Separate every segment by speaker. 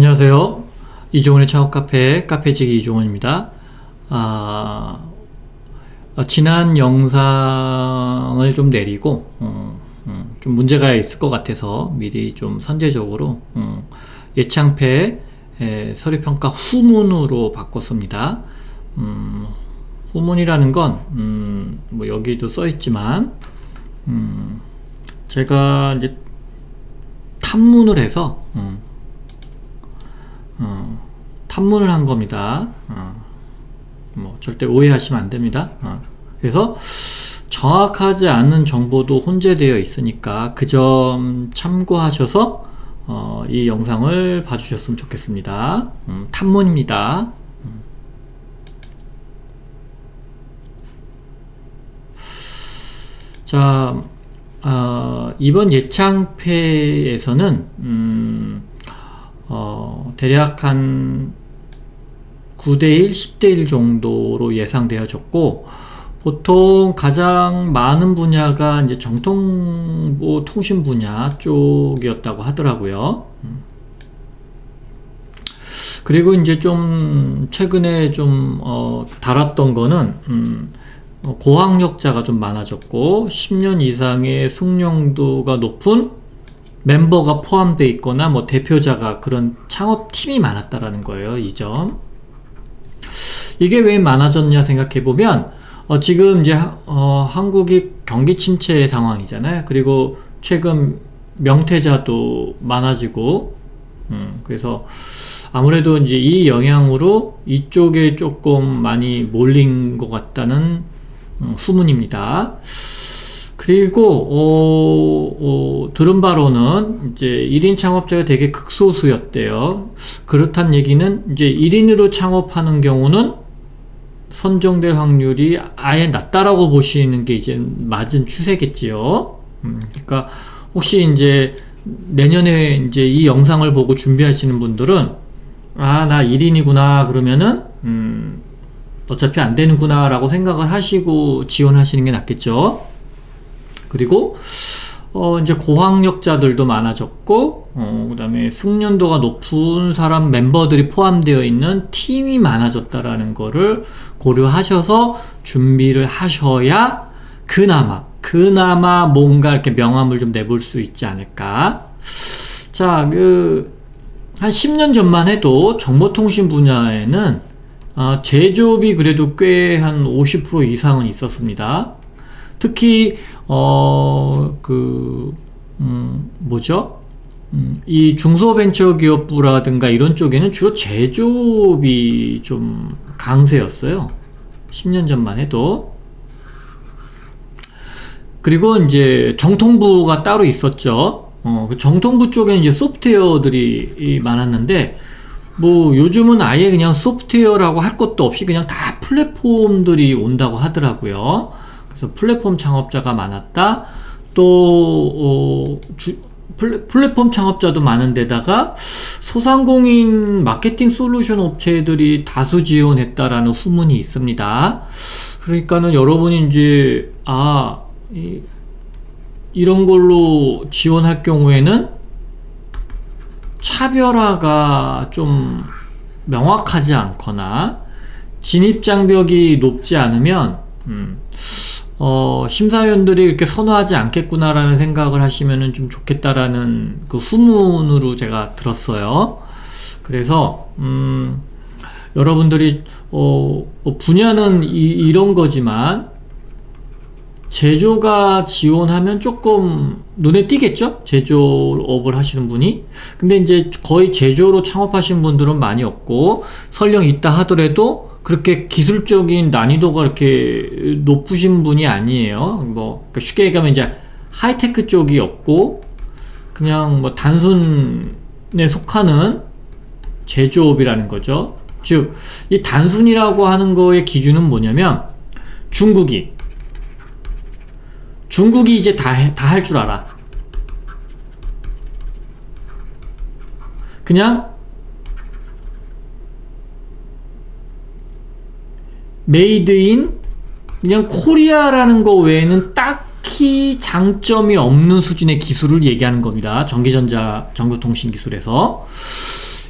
Speaker 1: 안녕하세요. 이종원의 창업 카페 카페지기 이종원입니다. 아, 어, 지난 영상을 좀 내리고 어, 음, 좀 문제가 있을 것 같아서 미리 좀 선제적으로 음, 예창패 에, 서류 평가 후문으로 바꿨습니다. 음, 후문이라는 건, 음, 뭐 여기도 써 있지만, 음, 제가 이제 탐문을 해서, 음, 어, 탐문을 한 겁니다. 어, 뭐 절대 오해하시면 안 됩니다. 어, 그래서 정확하지 않은 정보도 혼재되어 있으니까 그 점 참고하셔서 어, 이 영상을 봐주셨으면 좋겠습니다. 음, 탐문입니다. 음. 자, 어, 이번 예창패에서는 음, 어, 대략 한 9대1, 10대1 정도로 예상되어졌고, 보통 가장 많은 분야가 이제 정통부 통신 분야 쪽이었다고 하더라고요. 음. 그리고 이제 좀 최근에 좀 어, 달았던 거는 음, 어, 고학력자가 좀 많아졌고 10년 이상의 숙련도가 높은 멤버가 포함되어 있거나 뭐 대표자가 그런 창업팀이 많았다라는 거예요. 이 점. 이게 왜 많아졌냐 생각해 보면 어, 지금 이제 어, 한국이 경기 침체 상황이잖아요. 그리고 최근 명퇴자도 많아지고 음, 그래서 아무래도 이제 이 영향으로 이쪽에 조금 많이 몰린 것 같다는 음, 후문입니다. 그리고 어, 어, 들은 바로는 이제 1인 창업자가 되게 극소수였대요. 그렇단 얘기는 이제 1인으로 창업하는 경우는 선정될 확률이 아예 낮다라고 보시는 게 이제 맞은 추세겠지요. 음, 그러니까 혹시 이제 내년에 이제 이 영상을 보고 준비하시는 분들은 아, 나 1인이구나 그러면은 음, 어차피 안 되는구나라고 생각을 하시고 지원하시는 게 낫겠죠. 그리고 어, 이제 고학력자들도 많아졌고, 어, 그 다음에 숙련도가 높은 사람 멤버들이 포함되어 있는 팀이 많아졌다라는 거를 고려하셔서 준비를 하셔야 그나마, 그나마 뭔가 이렇게 명함을 좀 내볼 수 있지 않을까. 자, 그, 한 10년 전만 해도 정보통신 분야에는 어, 제조업이 그래도 꽤 한 50% 이상은 있었습니다. 특히 어 그 음, 뭐죠? 음, 이 중소벤처기업부라든가 이런 쪽에는 주로 제조업이 좀 강세였어요. 10년 전만 해도. 그리고 이제 정통부가 따로 있었죠. 어, 그 정통부 쪽에는 이제 소프트웨어들이 많았는데, 뭐 요즘은 아예 그냥 소프트웨어라고 할 것도 없이 그냥 다 플랫폼들이 온다고 하더라고요. 그래서 플랫폼 창업자가 많았다. 또 어, 주, 플랫, 플랫폼 창업자도 많은데다가 소상공인 마케팅 솔루션 업체들이 다수 지원했다라는 후문이 있습니다. 그러니까는 여러분이 이제 아 이, 이런 걸로 지원할 경우에는 차별화가 좀 명확하지 않거나 진입 장벽이 높지 않으면 음, 어, 심사위원들이 이렇게 선호하지 않겠구나라는 생각을 하시면 좀 좋겠다라는 그 후문으로 제가 들었어요. 그래서, 음, 여러분들이, 어, 뭐 분야는 이, 런 거지만, 제조가 지원하면 조금 눈에 띄겠죠? 제조업을 하시는 분이. 근데 이제 거의 제조로 창업하신 분들은 많이 없고, 설령 있다 하더라도 그렇게 기술적인 난이도가 이렇게 높으신 분이 아니에요. 뭐 그러니까 쉽게 얘기하면 이제 하이테크 쪽이 없고 그냥 뭐 단순에 속하는 제조업이라는 거죠. 즉, 이 단순이라고 하는 거의 기준은 뭐냐면 중국이 중국이 이제 다 다 할 줄 알아. 그냥 메이드 인 그냥 코리아라는 거 외에는 딱히 장점이 없는 수준의 기술을 얘기하는 겁니다. 전기전자, 전기통신 기술에서.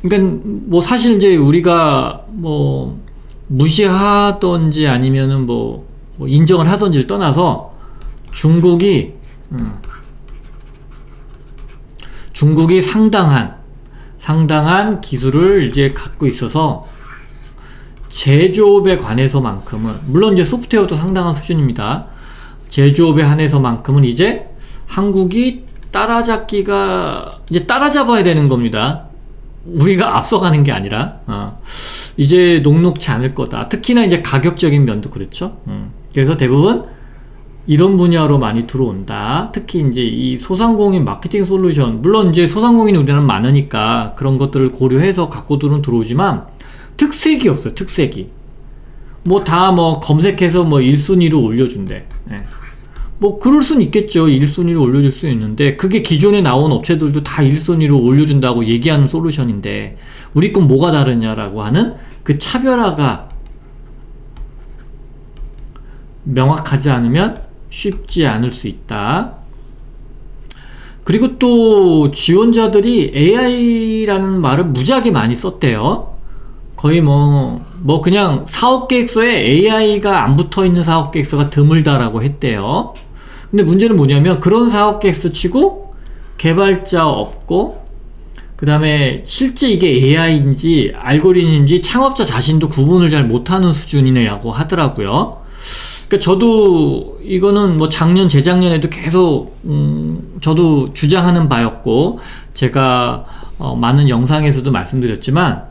Speaker 1: 그러니까 뭐 사실 이제 우리가 뭐 무시하던지 아니면은 뭐, 뭐 인정을 하던지를 떠나서 중국이 음, 중국이 상당한 상당한 기술을 이제 갖고 있어서 제조업에 관해서만큼은 물론 이제 소프트웨어도 상당한 수준입니다. 제조업에 한해서만큼은 이제 한국이 따라잡기가 이제 따라잡아야 되는 겁니다. 우리가 앞서가는 게 아니라 어, 이제 녹록치 않을 거다. 특히나 이제 가격적인 면도 그렇죠. 음, 그래서 대부분 이런 분야로 많이 들어온다. 특히 이제 이 소상공인 마케팅 솔루션 물론 이제 소상공인 우리나라 많으니까 그런 것들을 고려해서 갖고 들은 들어오지만 특색이 없어요. 특색이 뭐다뭐 검색해서 뭐 1순위로 올려준대. 예. 뭐 그럴 순 있겠죠. 1순위로 올려줄 수 있는데 그게 기존에 나온 업체들도 다 1순위로 올려준다고 얘기하는 솔루션인데 우리 건 뭐가 다르냐라고 하는 그 차별화가 명확하지 않으면 쉽지 않을 수 있다. 그리고 또 지원자들이 AI라는 말을 무지하게 많이 썼대요. 거의 뭐, 뭐 그냥 사업 계획서에 AI가 안 붙어 있는 사업 계획서가 드물다라고 했대요. 근데 문제는 뭐냐면 그런 사업 계획서 치고 개발자 없고 그 다음에 실제 이게 AI인지 알고리즘인지 창업자 자신도 구분을 잘 못하는 수준이라고 하더라고요. 그러니까 저도 이거는 뭐 작년 재작년에도 계속 음 저도 주장하는 바였고 제가 어 많은 영상에서도 말씀드렸지만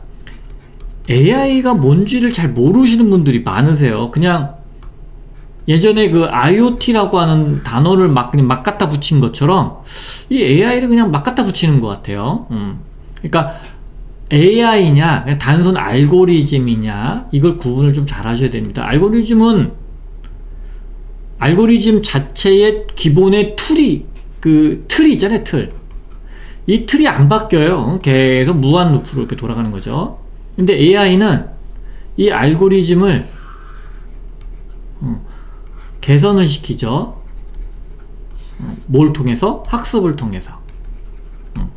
Speaker 1: AI가 뭔지를 잘 모르시는 분들이 많으세요. 그냥 예전에 그 IoT라고 하는 단어를 막 그냥 막 갖다 붙인 것처럼 이 AI를 그냥 막 갖다 붙이는 것 같아요. 음. 그러니까 AI냐, 단순 알고리즘이냐, 이걸 구분을 좀 잘 하셔야 됩니다. 알고리즘은 알고리즘 자체의 기본의 툴이 그 틀이 있잖아요, 틀. 이 틀이 안 바뀌어요. 계속 무한 루프로 이렇게 돌아가는 거죠. 근데 AI는 이 알고리즘을 어, 개선을 시키죠. 어, 뭘 통해서? 학습을 통해서. 어.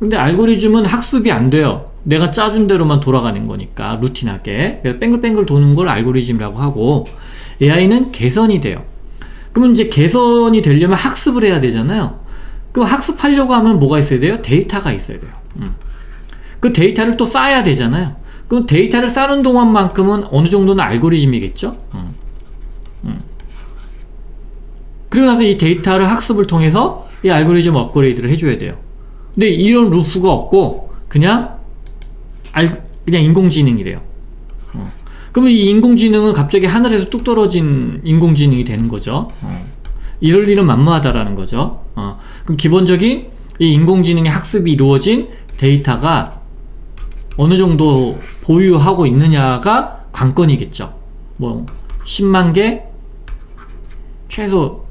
Speaker 1: 근데 알고리즘은 학습이 안 돼요. 내가 짜준 대로만 돌아가는 거니까 루틴하게 뺑글뺑글 도는 걸 알고리즘이라고 하고 AI는 개선이 돼요. 그러면 이제 개선이 되려면 학습을 해야 되잖아요. 그 학습하려고 하면 뭐가 있어야 돼요? 데이터가 있어야 돼요. 음. 그 데이터를 또 쌓아야 되잖아요. 그럼 데이터를 쌓는 동안만큼은 어느 정도는 알고리즘이겠죠? 음. 음. 그리고 나서 이 데이터를 학습을 통해서 이 알고리즘 업그레이드를 해줘야 돼요. 근데 이런 루프가 없고 그냥 알 그냥 인공지능이래요. 어. 그러면 이 인공지능은 갑자기 하늘에서 뚝 떨어진 인공지능이 되는 거죠. 어. 이럴 일은 만무하다라는 거죠. 어. 그럼 기본적인 이 인공지능의 학습이 이루어진 데이터가 어느 정도 보유하고 있느냐가 관건이겠죠. 뭐 10만 개 최소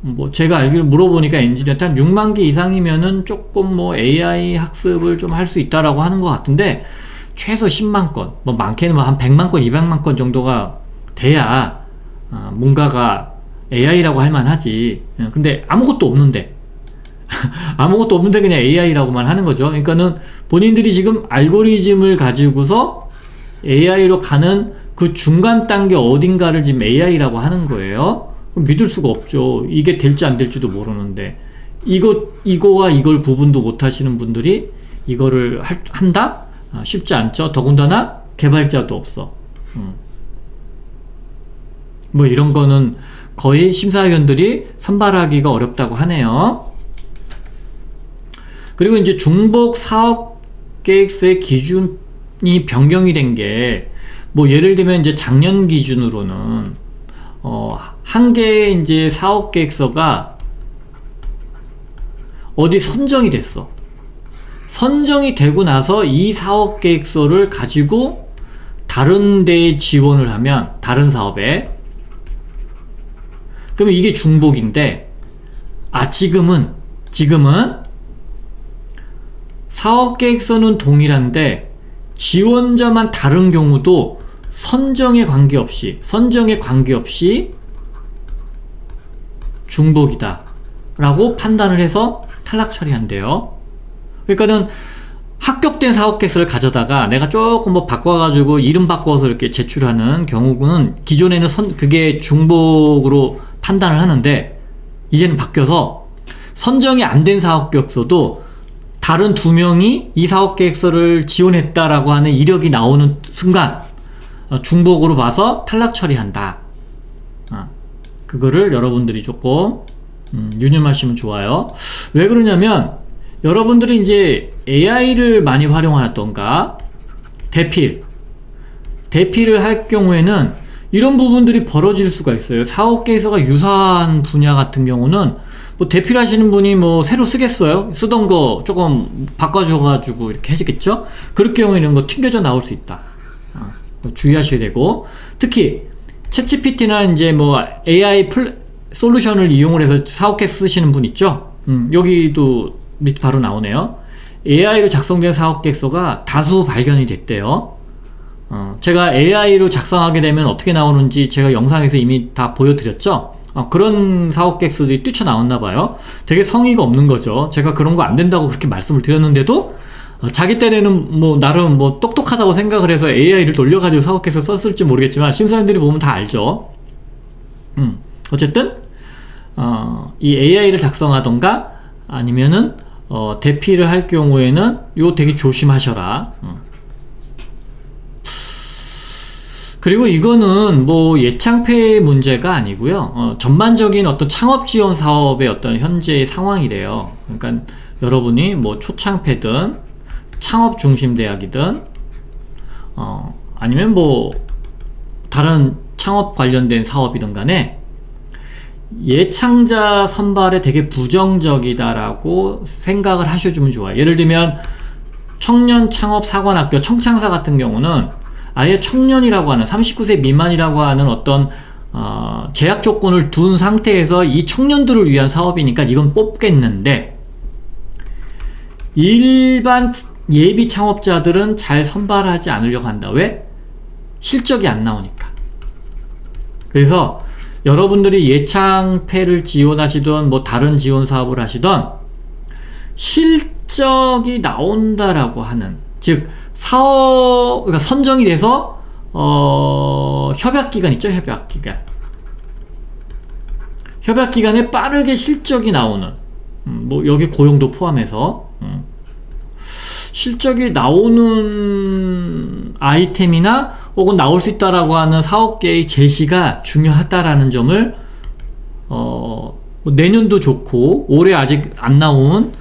Speaker 1: 뭐 제가 알기로 물어보니까 엔지니어한테 한 6만 개 이상이면은 조금 뭐 AI 학습을 좀 할 수 있다라고 하는 것 같은데 최소 10만 건, 뭐 많게는 뭐한 100만 건, 200만 건 정도가 돼야 어, 뭔가가 AI라고 할 만하지. 어, 근데 아무것도 없는데 아무것도 없는데 그냥 AI라고만 하는 거죠. 그러니까는 본인들이 지금 알고리즘을 가지고서 AI로 가는 그 중간 단계 어딘가를 지금 AI라고 하는 거예요. 믿을 수가 없죠. 이게 될지 안 될지도 모르는데 이거 이거와 이걸 구분도 못 하시는 분들이 이거를 할, 한다? 아, 쉽지 않죠. 더군다나 개발자도 없어. 음. 뭐 이런 거는 거의 심사위원들이 선발하기가 어렵다고 하네요. 그리고 이제 중복 사업 계획서의 기준이 변경이 된 게 뭐 예를 들면 이제 작년 기준으로는 어, 한 개의 이제 사업 계획서가 어디 선정이 됐어. 선정이 되고 나서 이 사업 계획서를 가지고 다른 데에 지원을 하면 다른 사업에 그러면 이게 중복인데 아 지금은 지금은 사업 계획서는 동일한데 지원자만 다른 경우도 선정에 관계없이 선정에 관계없이 중복이다 라고 판단을 해서 탈락 처리한대요. 그러니까는 합격된 사업 계획서를 가져다가 내가 조금 뭐 바꿔가지고 이름 바꿔서 이렇게 제출하는 경우는 기존에는 선, 그게 중복으로 판단을 하는데 이제는 바뀌어서 선정이 안 된 사업 계획서도 다른 두 명이 이 사업 계획서를 지원했다라고 하는 이력이 나오는 순간 어, 중복으로 봐서 탈락 처리한다. 어, 그거를 여러분들이 조금 음, 유념하시면 좋아요. 왜 그러냐면 여러분들이 이제 AI를 많이 활용하던가 대필 대필을 할 경우에는 이런 부분들이 벌어질 수가 있어요. 사업 계획서가 유사한 분야 같은 경우는 뭐 대필 하시는 분이 뭐 새로 쓰겠어요? 쓰던 거 조금 바꿔줘가지고 이렇게 해주겠죠? 그럴 경우에 이런 거 튕겨져 나올 수 있다. 어, 주의하셔야 되고 특히 챗GPT나 이제 뭐 AI 플 솔루션을 이용을 해서 사업계 쓰시는 분 있죠? 음, 여기도 밑 바로 나오네요. AI로 작성된 사업 계획서가 다수 발견이 됐대요. 어, 제가 AI로 작성하게 되면 어떻게 나오는지 제가 영상에서 이미 다 보여드렸죠? 어, 그런 사업 계획서들이 뛰쳐나왔나 봐요. 되게 성의가 없는 거죠. 제가 그런 거 안 된다고 그렇게 말씀을 드렸는데도 어, 자기 때는 뭐 나름 뭐 똑똑하다고 생각을 해서 AI를 돌려가지고 사업 계획서 썼을지 모르겠지만 심사위원들이 보면 다 알죠. 음, 어쨌든 어, 이 AI를 작성하던가 아니면은 어, 대피를 할 경우에는 요 되게 조심하셔라. 어. 그리고 이거는 뭐 예창패 문제가 아니고요. 어, 전반적인 어떤 창업 지원 사업의 어떤 현재의 상황이래요. 그러니까 여러분이 뭐 초창패든 창업 중심 대학이든 어, 아니면 뭐 다른 창업 관련된 사업이든 간에 예창자 선발에 되게 부정적이다라고 생각을 하셔주면 좋아요. 예를 들면 청년 창업 사관학교 청창사 같은 경우는 아예 청년이라고 하는 39세 미만이라고 하는 어떤 어, 제약 조건을 둔 상태에서 이 청년들을 위한 사업이니까 이건 뽑겠는데 일반 예비 창업자들은 잘 선발하지 않으려고 한다. 왜? 실적이 안 나오니까. 그래서 여러분들이 예창패를 지원하시던 뭐 다른 지원 사업을 하시던 실적이 나온다라고 하는 즉 사업 그러니까 선정이 돼서 어 협약 기간 있죠 협약 기간 협약 기간에 빠르게 실적이 나오는 음, 뭐 여기 고용도 포함해서 음. 실적이 나오는 아이템이나 혹은 나올 수 있다라고 하는 사업계의 제시가 중요하다라는 점을 어, 뭐 내년도 좋고 올해 아직 안 나온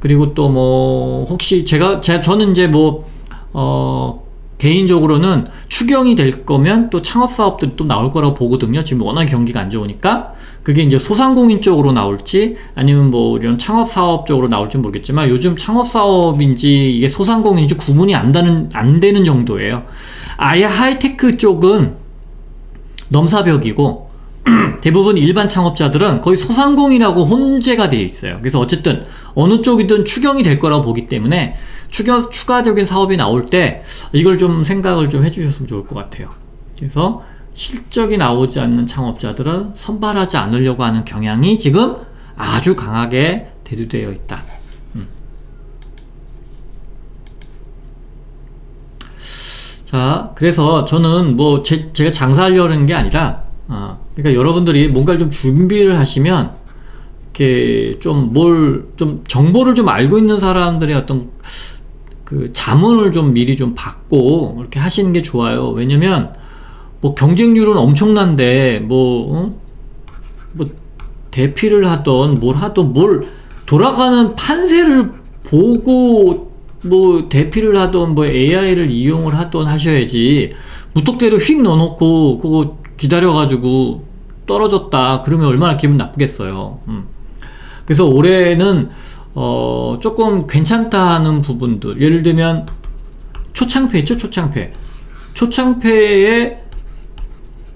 Speaker 1: 그리고 또 뭐 혹시 제가 제 저는 이제 뭐 어, 개인적으로는 추경이 될 거면 또 창업 사업들이 또 나올 거라고 보거든요. 지금 워낙 경기가 안 좋으니까 그게 이제 소상공인 쪽으로 나올지 아니면 뭐 이런 창업 사업 쪽으로 나올지 모르겠지만 요즘 창업 사업인지 이게 소상공인인지 구분이 안 되는 안 되는 정도예요. 아예 하이테크 쪽은 넘사벽이고 대부분 일반 창업자들은 거의 소상공인하고 혼재가 되어 있어요. 그래서 어쨌든 어느 쪽이든 추경이 될 거라고 보기 때문에 추경, 추가적인 사업이 나올 때 이걸 좀 생각을 좀 해주셨으면 좋을 것 같아요. 그래서 실적이 나오지 않는 창업자들은 선발하지 않으려고 하는 경향이 지금 아주 강하게 대두되어 있다. 음. 자, 그래서 저는 뭐 제, 제가 장사하려는 게 아니라, 어, 그러니까 여러분들이 뭔가를 좀 준비를 하시면 이렇게 좀 뭘 좀 정보를 좀 알고 있는 사람들의 어떤 그 자문을 좀 미리 좀 받고 이렇게 하시는 게 좋아요. 왜냐면 뭐 경쟁률은 엄청난데 뭐, 어? 뭐 대피를 하던 뭘 하던 뭘 돌아가는 판세를 보고 뭐 대피를 하던 뭐 AI를 이용을 하던 하셔야지 무턱대로 휙 넣어놓고 그거 기다려가지고 떨어졌다 그러면 얼마나 기분 나쁘겠어요. 음. 그래서 올해는 어, 조금 괜찮다는 부분들. 예를 들면, 초창패 있죠? 초창패. 초창패에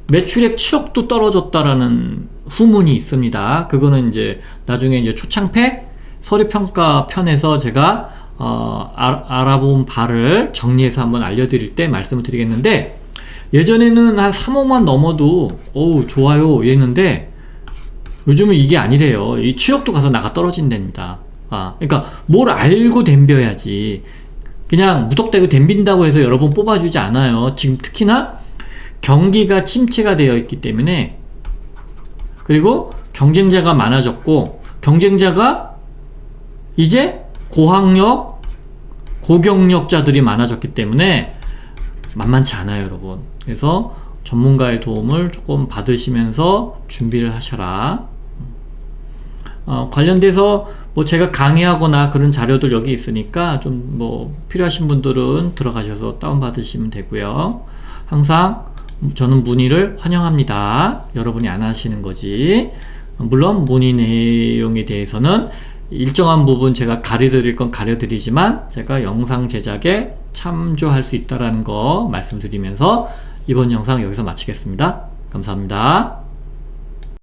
Speaker 1: 매출액 7억도 떨어졌다라는 후문이 있습니다. 그거는 이제 나중에 이제 초창패 서류평가 편에서 제가 어, 아, 알아본 바를 정리해서 한번 알려드릴 때 말씀을 드리겠는데 예전에는 한 3억만 넘어도 어우 좋아요 이랬는데 요즘은 이게 아니래요. 이 7억도 가서 나가 떨어진답니다. 아, 그러니까 뭘 알고 덤벼야지. 그냥 무턱대고 덤빈다고 해서 여러분 뽑아주지 않아요. 지금 특히나 경기가 침체가 되어 있기 때문에 그리고 경쟁자가 많아졌고 경쟁자가 이제 고학력 고경력자들이 많아졌기 때문에 만만치 않아요 여러분 그래서 전문가의 도움을 조금 받으시면서 준비를 하셔라 어, 관련돼서 뭐 제가 강의하거나 그런 자료들 여기 있으니까 좀 뭐 필요하신 분들은 들어가셔서 다운받으시면 되고요 항상 저는 문의를 환영합니다. 여러분이 안 하시는 거지. 물론 문의 내용에 대해서는 일정한 부분 제가 가려드릴 건 가려드리지만 제가 영상 제작에 참조할 수 있다는 거 말씀드리면서 이번 영상 여기서 마치겠습니다. 감사합니다.